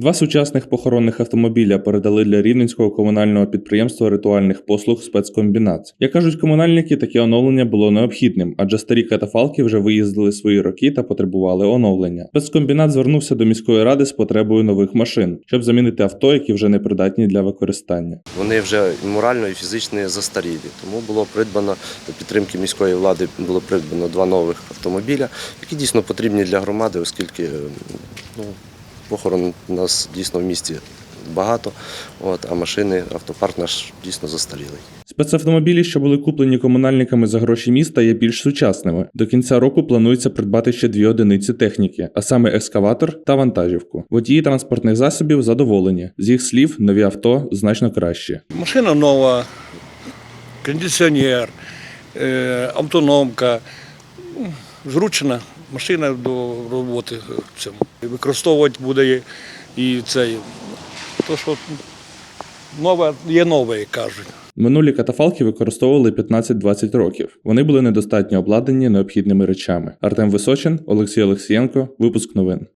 Два сучасних похоронних автомобіля передали для рівненського комунального підприємства ритуальних послуг спецкомбінат. Як кажуть комунальники, таке оновлення було необхідним, адже старі катафалки вже виїздили свої роки та потребували оновлення. Спецкомбінат звернувся до міської ради з потребою нових машин, щоб замінити авто, які вже не придатні для використання. Вони вже морально і фізично застарілі. Тому було придбано до підтримки міської влади було придбано два нових автомобіля, які дійсно потрібні для громади, оскільки ну, похорон у нас дійсно в місті багато, от, а машини, автопарк наш дійсно застарілий. Спецавтомобілі, що були куплені комунальниками за гроші міста, є більш сучасними. До кінця року планується придбати ще дві одиниці техніки, а саме екскаватор та вантажівку. Водії транспортних засобів задоволені. З їх слів, нові авто значно кращі. Машина нова, кондиціонер, е, автономка. Зручна машина до роботи в цьому. Використовувати буде і, цей. То, що нове є нове, як кажуть. Минулі катафалки використовували 15-20 років. Вони були недостатньо обладнані необхідними речами. Артем Височин, Олексій Олексієнко, випуск новин.